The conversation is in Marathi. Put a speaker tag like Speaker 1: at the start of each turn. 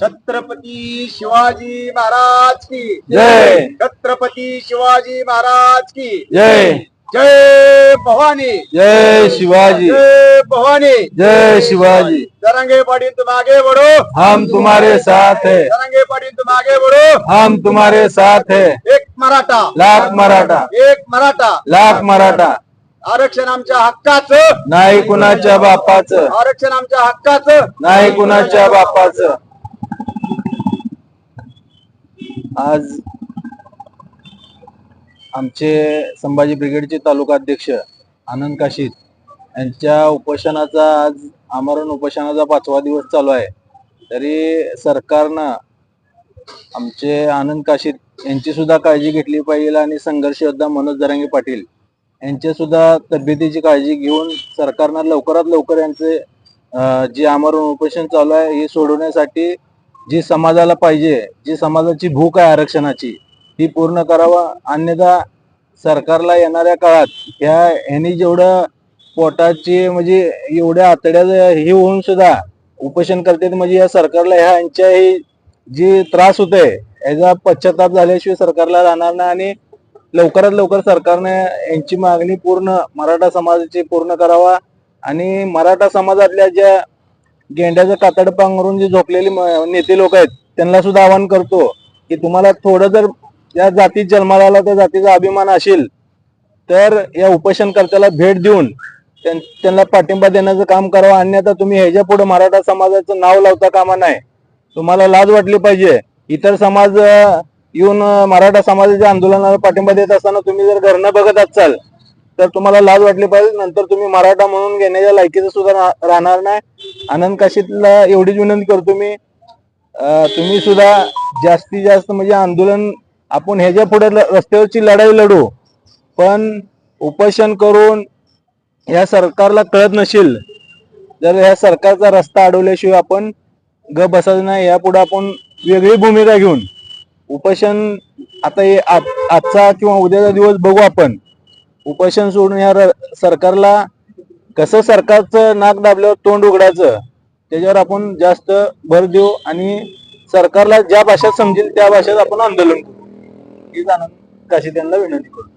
Speaker 1: छत्रपती शिवाजी महाराज की
Speaker 2: जय.
Speaker 1: छत्रपती शिवाजी महाराज की
Speaker 2: जय.
Speaker 1: जय भवानी.
Speaker 2: जय शिवाजी.
Speaker 1: जय भवानी.
Speaker 2: जय शिवाजी.
Speaker 1: तरंगे पाटील तुम आगे बढ़ो
Speaker 2: हम तुम्हारे साथ है.
Speaker 1: तरंगे पाटील तुम आगे बढ़ो
Speaker 2: हम तुम्हारे साथ है.
Speaker 1: एक मराठा.
Speaker 2: लाख मराठा.
Speaker 1: एक मराठा.
Speaker 2: लाख मराठा.
Speaker 1: आरक्षण आमच्या हक्काचं.
Speaker 2: नाही कुणाच्या बापाचं.
Speaker 1: आरक्षण आमच्या हक्काचं.
Speaker 2: नाही कुणाच्या बापाचं. आज आमचे संभाजी ब्रिगेडचे तालुका अध्यक्ष आनंद काशीद यांच्या उपोषणाचा आज आमरण उपोषणाचा पाचवा दिवस चालू आहे. तरी सरकारनं आमचे आनंद काशीद यांची सुद्धा काळजी घेतली पाहिजे आणि संघर्ष योद्धा मनोज दरांगे पाटील यांच्या सुद्धा तब्येतीची काळजी घेऊन सरकारनं लवकरात लवकर यांचे जे आमरण उपोषण चालू आहे हे सोडवण्यासाठी जी समाजाला पाहिजे जी समाजाची भूक आहे आरक्षणाची ती पूर्ण करावा. अन्यथा सरकारला येणाऱ्या काळात ह्या ह्यांनी जेवढं पोटाची म्हणजे एवढ्या आतड्या हे होऊन सुद्धा उपोषण करते म्हणजे या सरकारला ह्या यांच्या जी त्रास होतोय याचा पश्चाताप झाल्याशिवाय सरकारला राहणार नाही आणि लवकरात लवकर सरकारने यांची मागणी पूर्ण मराठा समाजाची पूर्ण करावा. आणि मराठा समाजातल्या ज्या गेंड्याचं कातड पांघरून जे झोपलेले नेते लोक आहेत त्यांना सुद्धा आवाहन करतो की तुम्हाला थोडं जर या जातीत जन्माला आला त्या जातीचा अभिमान असेल तर या उपोषणकर्त्याला भेट देऊन त्यांना पाठिंबा देण्याचं काम करावं. अन्यथा तुम्ही ह्याच्या पुढे मराठा समाजाचं नाव लावता कामा नाही तुम्हाला लाज वाटली पाहिजे. इतर समाज येऊन मराठा समाजाच्या आंदोलनाला पाठिंबा देत असताना तुम्ही जर घरनं बघत असाल तर तुम्हाला लाज वाटली पाहिजे. नंतर तुम्ही मराठा म्हणून घेण्याच्या लायकीचं सुद्धा राहणार नाही. आनंद काशीतला एवढीच विनंती करतो मी. तुम्ही सुद्धा जास्तीत जास्त म्हणजे आंदोलन आपण ह्याच्या पुढे ल- रस्त्यावरची लढाई लढू. पण उपोषण करून या सरकारला कळत नसेल जर ह्या सरकारचा रस्ता अडवल्याशिवाय आपण ग बसायचं नाही. यापुढे आपण वेगळी भूमिका घेऊन उपोषण आता हे आजचा किंवा उद्याचा दिवस बघू आपण. उपोषण सोडून या र- सरकारला कसं सरकारचं नाक दाबल्यावर तोंड उघडायचं त्याच्यावर आपण जास्त भर देऊ आणि सरकारला ज्या भाषेत समजेल त्या भाषेत आपण आंदोलन करू. हीच आनंद काशी त्यांना विनंती करू